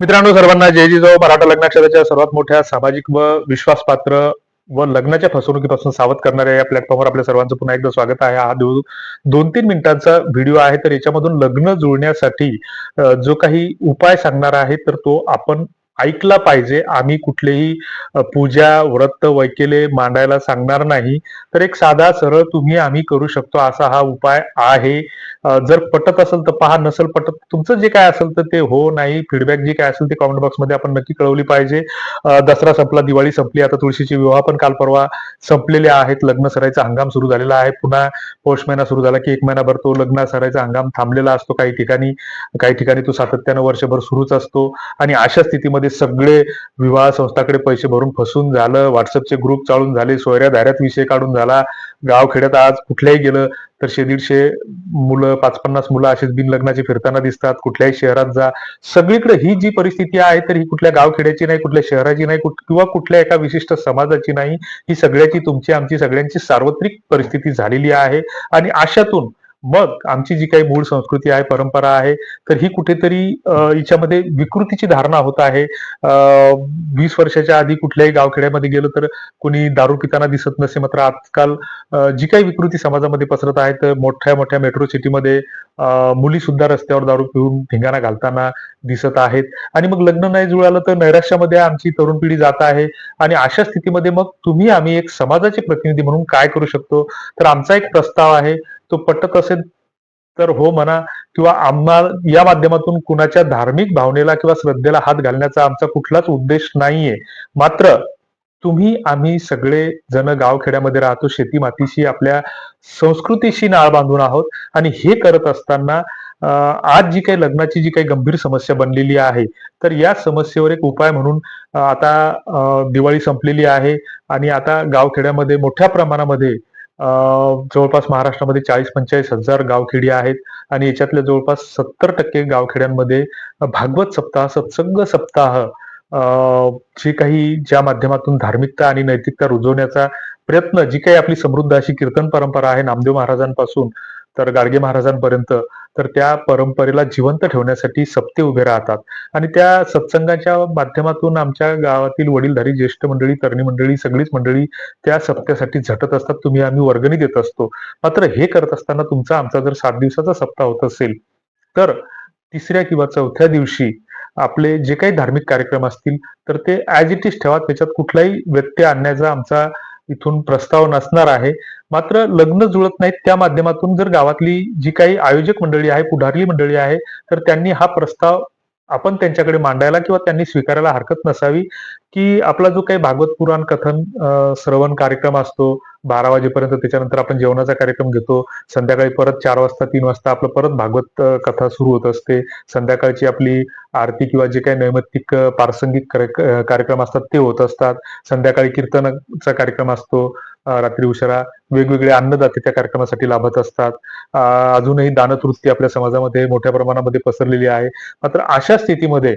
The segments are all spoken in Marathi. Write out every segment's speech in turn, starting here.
मित्रांनो सर्वांना जय जिजाऊ हो. मराठा लग्नाक्षराच्या सर्वात मोठ्या सामाजिक व विश्वासपात्र व लग्नाच्या फसवणुकीपासून सावध करणाऱ्या या प्लॅटफॉर्मवर आपल्या सर्वांचं पुन्हा एकदा स्वागत आहे. हा दोन तीन मिनिटांचा व्हिडिओ आहे तर याच्यामधून लग्न जुळण्यासाठी जो काही उपाय सांगणार आहे तर तो आपण ऐकला पाहिजे. आम्ही कुठलेही पूजा व्रत वैकेले मांडायला सांगणार नाही. तर एक साधा सरळ तुम्ही आम्ही करू शकतो असा हा उपाय आहे. जर पटत असेल तर पहा नसेल पटत तुमचं जे काय असेल तर ते हो नाही फीडबॅक जे काय असेल ते कॉमेंट बॉक्समध्ये आपण नक्की कळवली पाहिजे. दसरा संपला दिवाळी संपली आता तुळशीची विवाह पण काल परवा संपलेले आहेत. लग्न सरायचा हंगाम सुरू झालेला आहे. पुन्हा पौष महिना सुरू झाला की एक महिनाभर तो लग्न सरायचा हंगाम थांबलेला असतो. काही ठिकाणी काही ठिकाणी तो सातत्यानं वर्षभर सुरूच असतो. आणि अशा स्थितीमध्ये म्हणजे सगळे विवाह संस्थाकडे पैसे भरून फसून झालं. व्हॉट्सअपचे ग्रुप चालून झाले. सोयऱ्या धाऱ्यात विषय काढून झाला. गावखेड्यात आज कुठल्याही गेलं तर शे दीडशे मुलं पाच पन्नास मुलं अशीच बिन लग्नाचे फिरताना दिसतात. कुठल्याही शहरात जा. सगळीकडे ही जी परिस्थिती आहे तर ही कुठल्या गावखेड्याची नाही कुठल्या शहराची नाही कुठ- किंवा कुठल्या एका विशिष्ट समाजाची नाही ही सगळ्याची तुमची आमची सगळ्यांची सार्वत्रिक परिस्थिती झालेली आहे. आणि अशातून मग आमची जी काही मूळ संस्कृती आहे परंपरा आहे तर ही कुठेतरी हिच्यामध्ये विकृतीची धारणा होत आहे. वीस वर्षाच्या आधी कुठल्याही गावखेड्यामध्ये गेलो तर कुणी दारू पिताना दिसत नसे. मात्र आजकाल जी काही विकृती समाजामध्ये पसरत आहे तर मोठ्या मोठ्या मेट्रो सिटीमध्ये मुली सुद्धा रस्त्यावर दारू पिऊन ठिंगाणा घालताना दिसत आहेत. आणि मग लग्न नाही जुळालं तर नैराश्यामध्ये आमची तरुण पिढी जात आहे. आणि अशा स्थितीमध्ये मग तुम्ही आम्ही एक समाजाचे प्रतिनिधी म्हणून काय करू शकतो? तर आमचा एक प्रस्ताव आहे तो पटत असेल तर हो म्हणा किंवा आम्हा या माध्यमातून कुणाच्या धार्मिक भावनेला किंवा श्रद्धेला हात घालण्याचा आमचा कुठलाच उद्देश नाहीये. मात्र तुम्ही आम्ही सगळे जण गावखेड्यामध्ये राहतो शेती मातीशी आपल्या संस्कृतीशी नाळ बांधून आहोत. आणि हे करत असताना आज जी काही लग्नाची जी काही गंभीर समस्या बनलेली आहे तर या समस्येवर एक उपाय म्हणून आता दिवाळी संपलेली आहे. आणि आता गावखेड्यामध्ये मोठ्या प्रमाणामध्ये जवळपास महाराष्ट्रामध्ये चाळीस पंचेचाळीस हजार गावखेडी आहेत आणि याच्यातल्या जवळपास सत्तर टक्के गावखेड्यांमध्ये भागवत सप्ताह सत्संग सप्ताह जी काही ज्या माध्यमातून धार्मिकता आणि नैतिकता रुजवण्याचा प्रयत्न जी काही आपली समृद्ध अशी कीर्तन परंपरा आहे नामदेव महाराजांपासून तर गाडगे महाराजांपर्यंत तर त्या परंपरेला जिवंत ठेवण्यासाठी सप्ते उभे राहतात. आणि त्या सत्संगाच्या माध्यमातून आमच्या गावातील वडीलधारी ज्येष्ठ मंडळी तरणी मंडळी सगळीच मंडळी त्या सप्त्यासाठी झटत असतात. तुम्ही आम्ही वर्गणी देत असतो. मात्र हे करत असताना तुमचा आमचा जर सात दिवसाचा सप्ताह होत असेल तर तिसऱ्या किंवा चौथ्या दिवशी आपले जे काही धार्मिक कार्यक्रम असतील तर ते ऍज इट इज ठेवा. त्याच्यात कुठलाही व्यत्यय आणण्याचा आमचा इथून प्रस्ताव नसणार आहे. मात्र लग्न जुळत नाहीत त्या माध्यमातून जर गावातली जी काही आयोजक मंडळी आहे पुढारली मंडळी आहे तर त्यांनी हा प्रस्ताव आपण त्यांच्याकडे मांडायला किंवा त्यांनी स्वीकारायला हरकत नसावी की आपला जो काही भागवत पुराण कथन श्रवण कार्यक्रम असतो बारा वाजेपर्यंत त्याच्यानंतर आपण जेवणाचा कार्यक्रम घेतो संध्याकाळी परत चार वाजता तीन वाजता आपलं परत भागवत कथा सुरू होत असते संध्याकाळची आपली आरती किंवा जे काही नैमित्तिक पारसंगिक कार्यक्रम असतात ते होत असतात संध्याकाळी कीर्तनाचा कार्यक्रम असतो रात्री उशिरा वेगवेगळे अन्नदाते त्या कार्यक्रमासाठी लाभत असतात. अजूनही दानतृप्ती आपल्या समाजामध्ये मोठ्या प्रमाणामध्ये पसरलेली आहे. मात्र अशा स्थितीमध्ये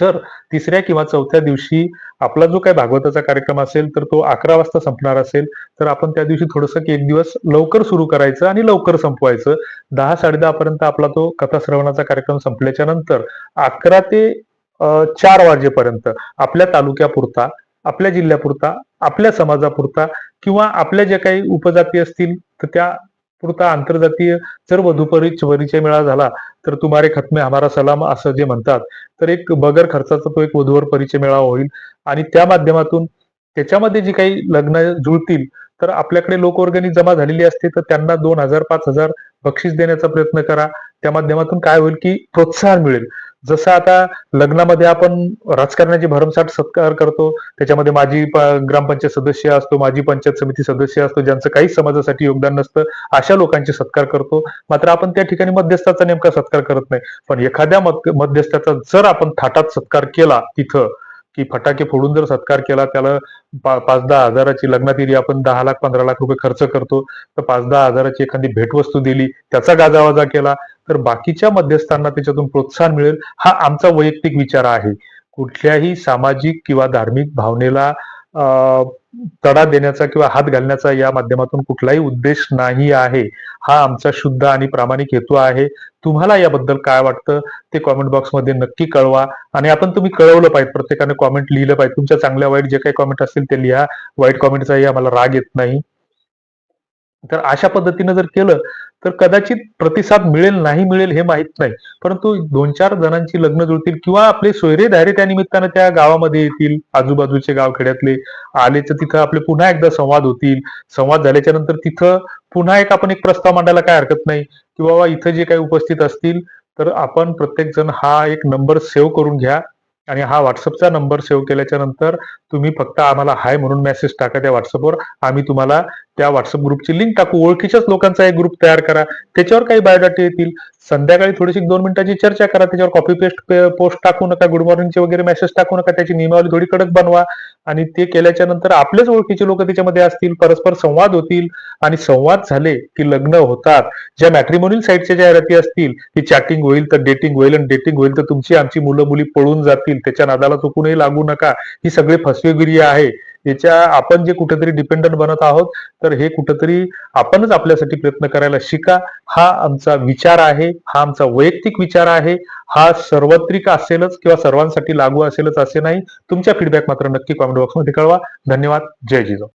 जर तिसऱ्या किंवा चौथ्या दिवशी आपला जो काही भागवताचा कार्यक्रम असेल तर तो अकरा वाजता संपणार असेल. तर आपण त्या दिवशी थोडंसं की एक दिवस लवकर सुरू करायचं आणि लवकर संपवायचं. दहा साडेदहा पर्यंत आपला तो कथा श्रवणाचा कार्यक्रम संपल्याच्या नंतर अकरा ते चार वाजेपर्यंत आपल्या तालुक्यापुरता आपल्या जिल्ह्यापुरता आपल्या समाजापुरता किंवा आपल्या ज्या काही उपजाती असतील तर त्या पुरता आंतरजातीय जर वधूपरी परिचय मेळा झाला तर तुम्हारे खतमे हमारा सलाम असं जे म्हणतात तर एक बगर खर्चाचा तो एक वधूवर परिचय मेळावा होईल. आणि त्या माध्यमातून त्याच्यामध्ये जी काही लग्न जुळतील तर आपल्याकडे लोकवर्गणी जमा झालेली असते तर त्यांना दोन हजार पाच हजार बक्षीस देण्याचा प्रयत्न करा. त्या माध्यमातून काय होईल की प्रोत्साहन मिळेल. जसं आता लग्नामध्ये आपण राजकारणाची भरमसाठ सत्कार करतो. त्याच्यामध्ये माजी ग्रामपंचायत सदस्य असतो माजी पंचायत समिती सदस्य असतो ज्यांचं काही समाजासाठी योगदान नसतं अशा लोकांचे सत्कार करतो. मात्र आपण त्या ठिकाणी मध्यस्थाचा नेमका सत्कार करत नाही. पण एखाद्या मध्यस्थाचा जर आपण थाटात सत्कार केला तिथं की फटाके फोडून जर सत्कार केला त्याला पा- पाच दहा हजाराची लग्नात आपण दहा लाख पंधरा लाख रुपये खर्च करतो तर पाच दहा हजाराची एखादी भेटवस्तू दिली त्याचा गाजावाजा केला तर बाकीच्या मध्यस्थांना त्याच्यातून प्रोत्साहन मिळेल हा आमचा वैयक्तिक विचार आहे. कुठल्याही सामाजिक किंवा धार्मिक भावनेला तडा देण्याचा किंवा हात घालण्याचा या माध्यमातून कुठलाही उद्देश नाही आहे. हा आमचा शुद्ध आणि प्रामाणिक हेतू आहे. तुम्हाला याबद्दल काय वाटतं ते कॉमेंट बॉक्समध्ये नक्की कळवा. आणि आपण तुम्ही कळवलं पाहिजे. प्रत्येकाने कॉमेंट लिहिलं पाहिजे. तुमच्या चांगल्या वाईट जे काही कॉमेंट असतील ते लिहा. वाईट कॉमेंटचाही आम्हाला राग येत नाही. तर अशा पद्धतीनं जर केलं तर कदाचित प्रतिसाद मिळेल नाही मिळेल हे माहीत नाही. परंतु दोन चार जणांची लग्न जुळतील किंवा आपले सोयरे धारे त्या निमित्तानं त्या गावामध्ये येतील आजूबाजूचे गावखेड्यातले आले तर तिथं आपले पुन्हा एकदा संवाद होतील. संवाद झाल्याच्यानंतर तिथं पुन्हा एक आपण एक प्रस्ताव मांडायला काय हरकत नाही की बाबा इथं जे काही उपस्थित असतील तर आपण प्रत्येक जण हा एक नंबर सेव्ह करून घ्या आणि हा व्हॉट्सअपचा नंबर सेव्ह केल्याच्यानंतर तुम्ही फक्त आम्हाला हाय म्हणून मेसेज टाका त्या व्हॉट्सअपवर आम्ही तुम्हाला त्या व्हॉट्सअप ग्रुपची लिंक टाकू. ओळखीच्याच लोकांचा एक ग्रुप तयार करा. त्याच्यावर काही बायोडाटा येतील. संध्याकाळी थोडीशी दोन मिनिटाची चर्चा करा. त्याच्यावर कॉपी पेस्ट पोस्ट टाकू नका. गुड मॉर्निंगचे वगैरे मेसेज टाकू नका. त्याची नियमावली थोडी कडक बनवा. आणि ते केल्याच्यानंतर आपलेच ओळखीचे लोक त्याच्यामध्ये असतील. परस्पर संवाद होतील. आणि संवाद झाले की लग्न होतात. ज्या मॅट्रिमोनियल साईटच्या जाहिराती असतील की चॅटिंग होईल तर डेटिंग होईल आणि डेटिंग होईल तर तुमची आमची मुलं मुली पळून जातील. त्याच्या नादाला चुकूनही लागू नका. ही सगळी फसवेगिरी आहे. याच्या आपण जे कुठेतरी डिपेंडंट बनत आहोत तर हे कुठेतरी आपणच आपल्यासाठी प्रयत्न करायला शिका. हा आमचा विचार आहे हा आमचा वैयक्तिक विचार आहे. हा सर्वत्रिक असेलच किंवा सर्वांसाठी लागू असेलच असे नाही. तुमच्या फीडबॅक मात्र नक्की कॉमेंट बॉक्समध्ये कळवा. धन्यवाद. जय जिजाऊ.